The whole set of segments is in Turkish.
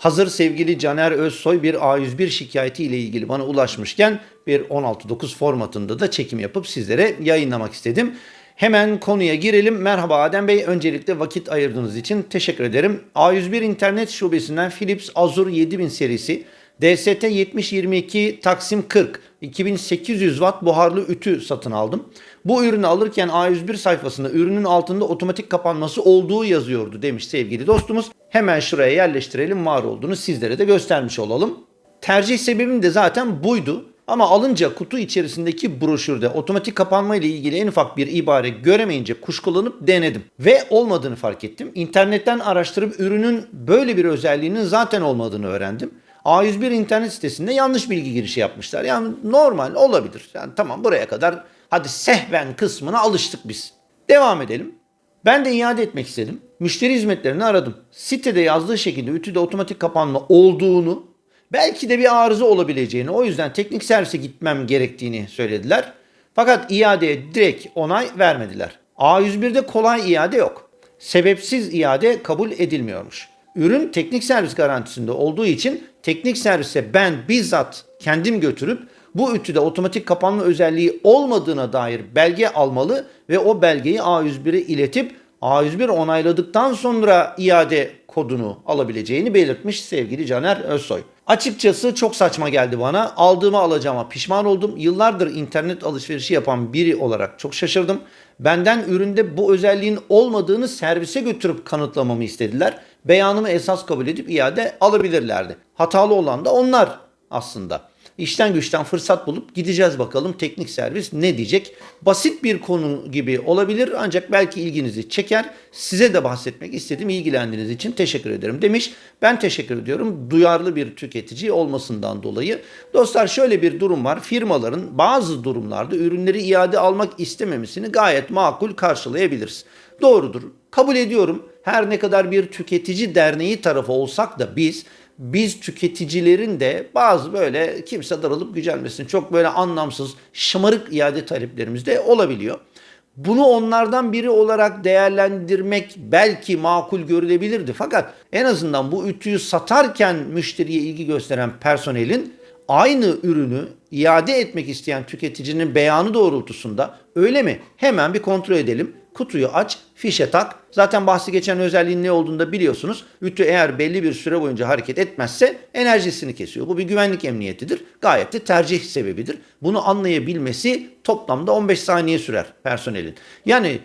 Hazır sevgili Caner Özsoy bir A101 şikayeti ile ilgili bana ulaşmışken bir 16.9 formatında da çekim yapıp sizlere yayınlamak istedim. Hemen konuya girelim. Merhaba Adem Bey. Öncelikle vakit ayırdığınız için teşekkür ederim. A101 internet şubesinden Philips Azure 7000 serisi DST 7022 Taksim 40 2800 watt buharlı ütü satın aldım. Bu ürünü alırken A101 sayfasında ürünün altında otomatik kapanması olduğu yazıyordu demiş sevgili dostumuz. Hemen şuraya yerleştirelim var olduğunu sizlere de göstermiş olalım. Tercih sebebim de zaten buydu. Ama alınca kutu içerisindeki broşürde otomatik kapanma ile ilgili en ufak bir ibare göremeyince kuşkulanıp denedim. Ve olmadığını fark ettim. İnternetten araştırıp ürünün böyle bir özelliğinin zaten olmadığını öğrendim. A101 internet sitesinde yanlış bilgi girişi yapmışlar. Yani normal olabilir. Yani tamam buraya kadar hadi sehven kısmına alıştık biz. Devam edelim. Ben de iade etmek istedim. Müşteri hizmetlerini aradım. Sitede yazdığı şekilde ütüde otomatik kapanma olduğunu, belki de bir arıza olabileceğini, o yüzden teknik servise gitmem gerektiğini söylediler. Fakat iadeye direkt onay vermediler. A101'de kolay iade yok. Sebepsiz iade kabul edilmiyormuş. Ürün teknik servis garantisinde olduğu için teknik servise ben bizzat kendim götürüp bu ütüde otomatik kapanma özelliği olmadığına dair belge almalı ve o belgeyi A101'e iletip A101 onayladıktan sonra iade kodunu alabileceğini belirtmiş sevgili Caner Özsoy. Açıkçası çok saçma geldi bana. Aldığımı alacağıma pişman oldum. Yıllardır internet alışverişi yapan biri olarak çok şaşırdım. Benden üründe bu özelliğin olmadığını servise götürüp kanıtlamamı istediler. Beyanımı esas kabul edip iade alabilirlerdi. Hatalı olan da onlar aslında. İşten güçten fırsat bulup gideceğiz bakalım teknik servis ne diyecek. Basit bir konu gibi olabilir ancak belki ilginizi çeker. Size de bahsetmek istedim. İlgilendiğiniz için teşekkür ederim demiş. Ben teşekkür ediyorum. Duyarlı bir tüketici olmasından dolayı. Dostlar şöyle bir durum var. Firmaların bazı durumlarda ürünleri iade almak istememesini gayet makul karşılayabiliriz. Doğrudur. Kabul ediyorum. Her ne kadar bir tüketici derneği tarafı olsak da biz biz tüketicilerin de bazı böyle kimse darılıp gücenmesin çok böyle anlamsız şımarık iade taleplerimiz de olabiliyor. Bunu onlardan biri olarak değerlendirmek belki makul görülebilirdi. Fakat en azından bu ütüyü satarken müşteriye ilgi gösteren personelin aynı ürünü iade etmek isteyen tüketicinin beyanı doğrultusunda öyle mi? Hemen bir kontrol edelim. Kutuyu aç, fişe tak. Zaten bahsi geçen özelliğin ne olduğunu da biliyorsunuz. Ütü eğer belli bir süre boyunca hareket etmezse enerjisini kesiyor. Bu bir güvenlik emniyetidir. Gayet de tercih sebebidir. Bunu anlayabilmesi toplamda 15 saniye sürer personelin. Yani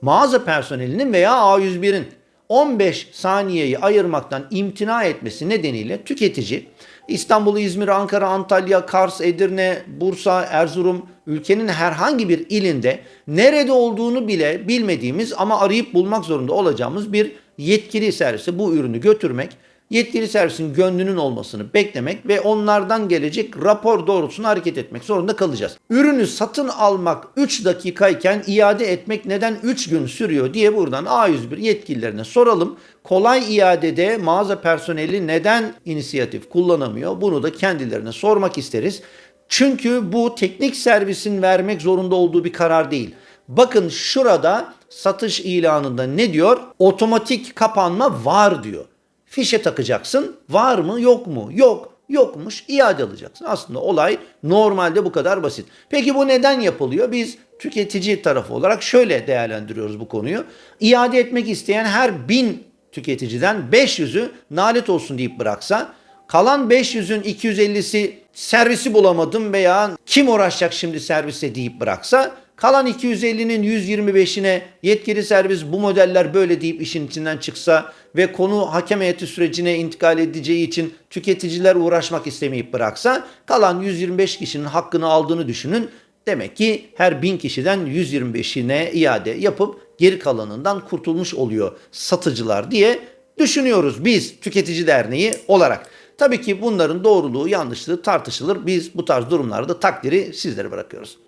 mağaza personelinin veya A101'in 15 saniyeyi ayırmaktan imtina etmesi nedeniyle tüketici İstanbul, İzmir, Ankara, Antalya, Kars, Edirne, Bursa, Erzurum ülkenin herhangi bir ilinde nerede olduğunu bile bilmediğimiz ama arayıp bulmak zorunda olacağımız bir yetkili servise bu ürünü götürmek, yetkili servisin gönlünün olmasını beklemek ve onlardan gelecek rapor doğrultusunda hareket etmek zorunda kalacağız. Ürünü satın almak 3 dakikayken iade etmek neden 3 gün sürüyor diye buradan A101 yetkililerine soralım. Kolay iadede mağaza personeli neden inisiyatif kullanamıyor? Bunu da kendilerine sormak isteriz. Çünkü bu teknik servisin vermek zorunda olduğu bir karar değil. Bakın şurada satış ilanında ne diyor? Otomatik kapanma var diyor. Fişe takacaksın. Var mı yok mu? Yok. Yokmuş iade alacaksın. Aslında olay normalde bu kadar basit. Peki bu neden yapılıyor? Biz tüketici tarafı olarak şöyle değerlendiriyoruz bu konuyu. İade etmek isteyen her bin tüketiciden 500'ü nalet olsun deyip bıraksa kalan 500'ün 250'si servisi bulamadım veya kim uğraşacak şimdi servise deyip bıraksa kalan 250'nin 125'ine yetkili servis bu modeller böyle deyip işin içinden çıksa ve konu hakem heyeti sürecine intikal edeceği için tüketiciler uğraşmak istemeyip bıraksa kalan 125 kişinin hakkını aldığını düşünün. Demek ki her 1000 kişiden 125'ine iade yapıp geri kalanından kurtulmuş oluyor satıcılar diye düşünüyoruz biz tüketici derneği olarak. Tabii ki bunların doğruluğu yanlışlığı tartışılır. Biz bu tarz durumlarda takdiri sizlere bırakıyoruz.